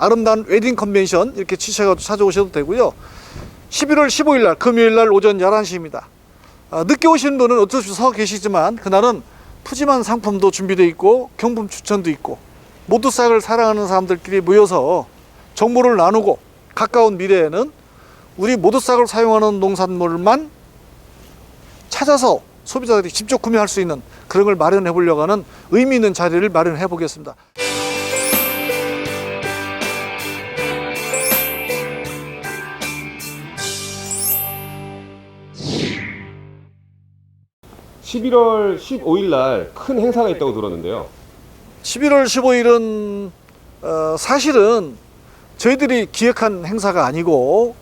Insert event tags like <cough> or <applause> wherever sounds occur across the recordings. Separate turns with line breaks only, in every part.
아름다운 웨딩 컨벤션 이렇게 치셔가지고 찾아오셔도 되고요. 11월 15일 날 금요일 날 오전 11시입니다. 아, 늦게 오시는 분은 어쩔 수서 계시지만 그날은 푸짐한 상품도 준비되어 있고 경품 추천도 있고 모두 싹을 사랑하는 사람들끼리 모여서 정보를 나누고 가까운 미래에는 우리 모두 싹을 사용하는 농산물만 찾아서 소비자들이 직접 구매할 수 있는 그런 걸 마련해 보려고 하는 의미 있는 자리를 마련해 보겠습니다.
십일 월 15일 날 큰 행사가 있다고 들었는데요.
11월 15일은 어, 사실은 저희들이 기획한 행사가 아니고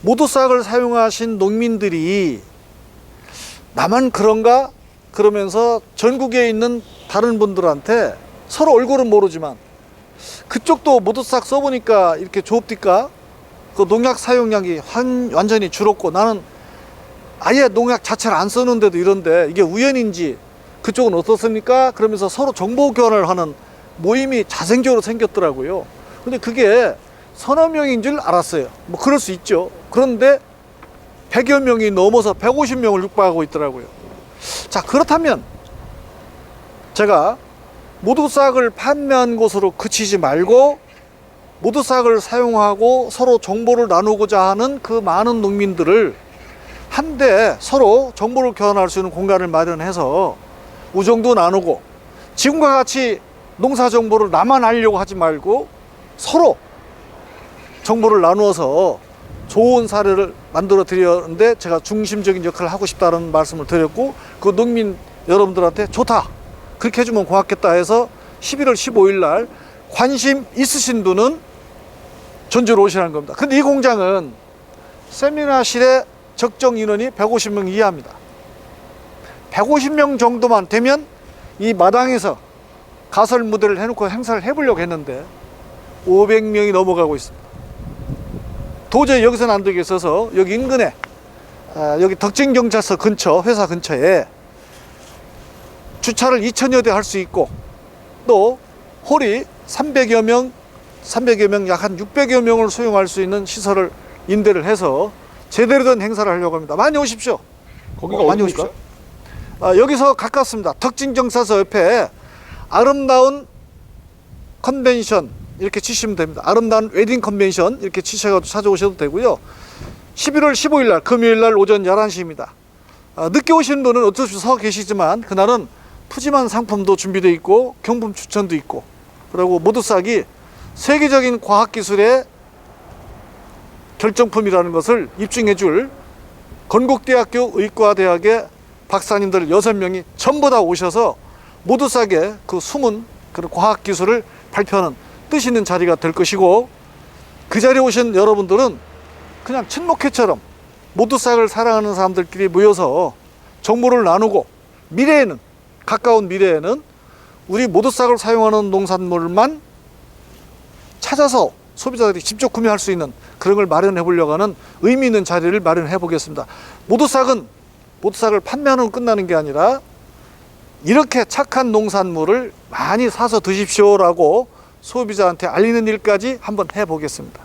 모두싹을 사용하신 농민들이 나만 그런가 그러면서 전국에 있는 다른 분들한테 서로 얼굴은 모르지만 그쪽도 모두싹 써보니까 이렇게 좋읍니까? 그 농약 사용량이 환, 완전히 줄었고 나는 아예 농약 자체를 안 쓰는데도 이런데 이게 우연인지 그쪽은 어떻습니까? 그러면서 서로 정보 교환을 하는 모임이 자생적으로 생겼더라고요. 근데 그게 서너 명인 줄 알았어요. 뭐 그럴 수 있죠. 그런데 100여 명이 넘어서 150명을 육박하고 있더라고요. 자, 그렇다면 제가 모두 싹을 판매한 곳으로 그치지 말고 모두 싹을 사용하고 서로 정보를 나누고자 하는 그 많은 농민들을 한데 서로 정보를 교환할 수 있는 공간을 마련해서 우정도 나누고 지금과 같이 농사 정보를 나만 알려고 하지 말고 서로 정보를 나누어서 좋은 사례를 만들어 드렸는데 제가 중심적인 역할을 하고 싶다는 말씀을 드렸고 그 농민 여러분들한테 좋다 그렇게 해주면 고맙겠다 해서 11월 15일 날 관심 있으신 분은 전주로 오시라는 겁니다. 근데 이 공장은 세미나실에 적정 인원이 150명 이하입니다. 150명 정도만 되면 이 마당에서 가설 무대를 해놓고 행사를 해보려고 했는데 500명이 넘어가고 있습니다. 도저히 여기서는 안 되겠어서 여기 인근에 아, 여기 덕진경찰서 근처 회사 근처에 주차를 2천여 대 할 수 있고 또 홀이 300여 명 300여 명 약 한 600여 명을 소용할 수 있는 시설을 임대를 해서 제대로 된 행사를 하려고 합니다. 많이 오십시오.
거기가
어, 많이
어디입니까?
오십시오. 아, 여기서 가깝습니다. 덕진경찰서 옆에 아름다운 컨벤션 이렇게 치시면 됩니다. 아름다운 웨딩 컨벤션 이렇게 치셔가지고 찾아오셔도 되고요. 11월 15일 날 금요일 날 오전 11시입니다. 아, 늦게 오시는 분은 어쩔 수 없이 서 계시지만 그날은 푸짐한 상품도 준비되어 있고 경품 추천도 있고 그리고 모두 싹이 세계적인 과학기술의 결정품이라는 것을 입증해 줄 건국대학교 의과대학의 박사님들 여섯 명이 전부 다 오셔서 모두싹의 그 숨은 그런 과학 기술을 발표하는 뜻 있는 자리가 될 것이고 그 자리에 오신 여러분들은 그냥 친목회처럼 모두 싹을 사랑하는 사람들끼리 모여서 정보를 나누고 미래에는 가까운 미래에는 우리 모두 싹을 사용하는 농산물만 찾아서 소비자들이 직접 구매할 수 있는 그런 걸 마련해 보려고 하는 의미 있는 자리를 마련해 보겠습니다. 모두싹은 모두싹을 판매하는 끝나는 게 아니라 이렇게 착한 농산물을 많이 사서 드십시오라고 소비자한테 알리는 일까지 한번 해 보겠습니다.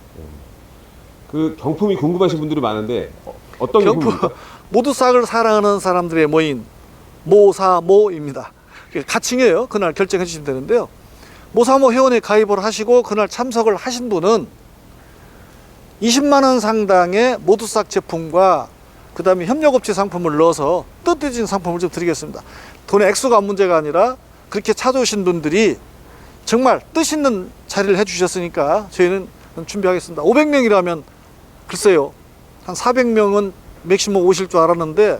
그 경품이 궁금하신 분들이 많은데 어, 어떤
경품? <laughs> 모두싹을 사랑하는 사람들의 모임 모사모입니다. 가칭이에요. 그날 결정해 주시면 되는데요. 모사모 회원에 가입을 하시고 그날 참석을 하신 분은 20만 원 상당의 모두싹 제품과 그 다음에 협력업체 상품을 넣어서 뜻깊은 상품을 좀 드리겠습니다. 돈의 액수가 문제가 아니라 그렇게 찾아오신 분들이 정말 뜻 있는 자리를 해주셨으니까 저희는 준비하겠습니다. 500명이라면 글쎄요 한 400명은 맥시멈 오실 줄 알았는데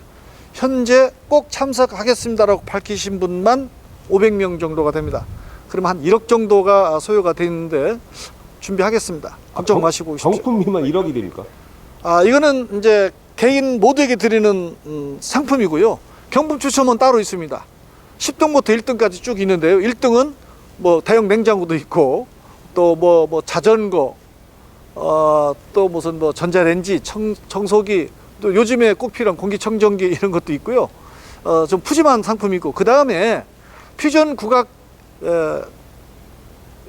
현재 꼭 참석하겠습니다라고 밝히신 분만 500명 정도가 됩니다. 그러면 한 1억 정도가 소요가 되는데 준비하겠습니다. 걱정
경-
마시고 오십시오.
경품비만 1억이 됩니까?
아 이거는 이제 개인 모두에게 드리는 음, 상품이고요. 경품 추첨은 따로 있습니다. 10등부터 1등까지 쭉 있는데요. 1등은 뭐 대형 냉장고도 있고 또 뭐 뭐 자전거 어, 또 무슨 뭐 전자레인지 청, 청소기 또 요즘에 꼭 필요한 공기청정기 <laughs> 이런 것도 있고요. 어, 좀 푸짐한 상품이고 그 다음에 퓨전 국악 에,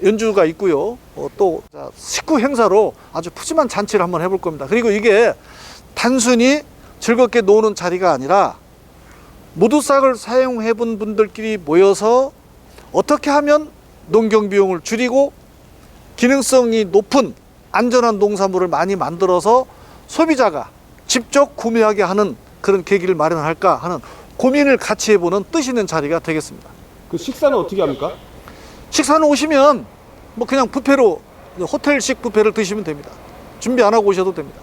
연주가 있고요. 어, 또 자, 식구 행사로 아주 푸짐한 잔치를 한번 해볼 겁니다. 그리고 이게 단순히 즐겁게 노는 자리가 아니라 모두싹을 사용해 본 분들끼리 모여서 어떻게 하면 농경 비용을 줄이고 기능성이 높은 안전한 농산물을 많이 만들어서 소비자가 직접 구매하게 하는 그런 계기를 마련할까 하는 고민을 같이 해보는 뜻 있는 자리가 되겠습니다.
그 식사는 어떻게 합니까?
식사는 오시면 뭐 그냥 뷔페로 호텔식 뷔페를 드시면 됩니다. 준비 안 하고 오셔도 됩니다.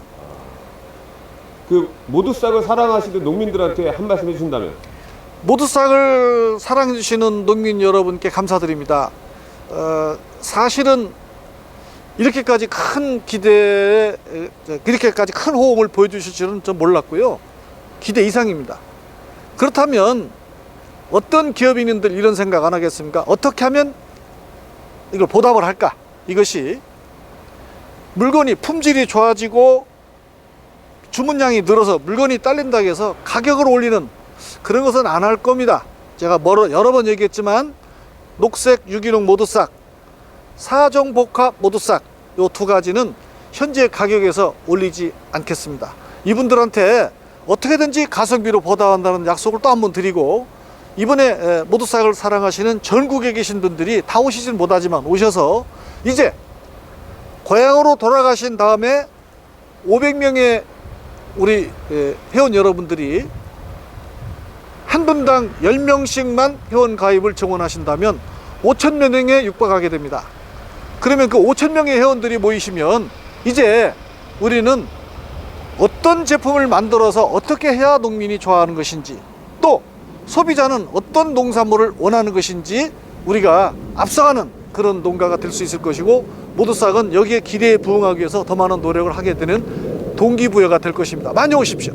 그 모두 싹을 사랑하시는 농민들한테 한 말씀 해주신다면
모두 싹을 사랑해 주시는 농민 여러분께 감사드립니다. 어, 사실은 이렇게까지 큰 저, 이렇게까지 큰 호응을 보여주실 줄은 좀 몰랐고요. 기대 이상입니다. 그렇다면 어떤 기업인들 이런 생각 안 하겠습니까? 어떻게 하면 이걸 보답을 할까? 이것이 물건이 품질이 좋아지고 주문량이 늘어서 물건이 딸린다고 해서 가격을 올리는 그런 것은 안 할 겁니다. 제가 여러 번 얘기했지만 녹색 유기농 모두싹, 사정복합 모두싹 요 두 가지는 현재 가격에서 올리지 않겠습니다. 이분들한테 어떻게든지 가성비로 보답한다는 약속을 또 한 번 드리고 이번에 에, 모두싹을 사랑하시는 전국에 계신 분들이 다 오시진 못하지만 오셔서 이제 고향으로 돌아가신 다음에 500명의 우리 에, 회원 여러분들이 한 분당 10명씩만 회원 가입을 정원하신다면 5천여 명에 육박하게 됩니다. 그러면 그 5천 명의 회원들이 모이시면 이제 우리는 어떤 제품을 만들어서 어떻게 해야 농민이 좋아하는 것인지 또 소비자는 어떤 농산물을 원하는 것인지 우리가 앞서가는 그런 농가가 될 수 있을 것이고 모두싹은 여기에 기대에 부응하기 위해서 더 많은 노력을 하게 되는 동기부여가 될 것입니다. 많이 오십시오.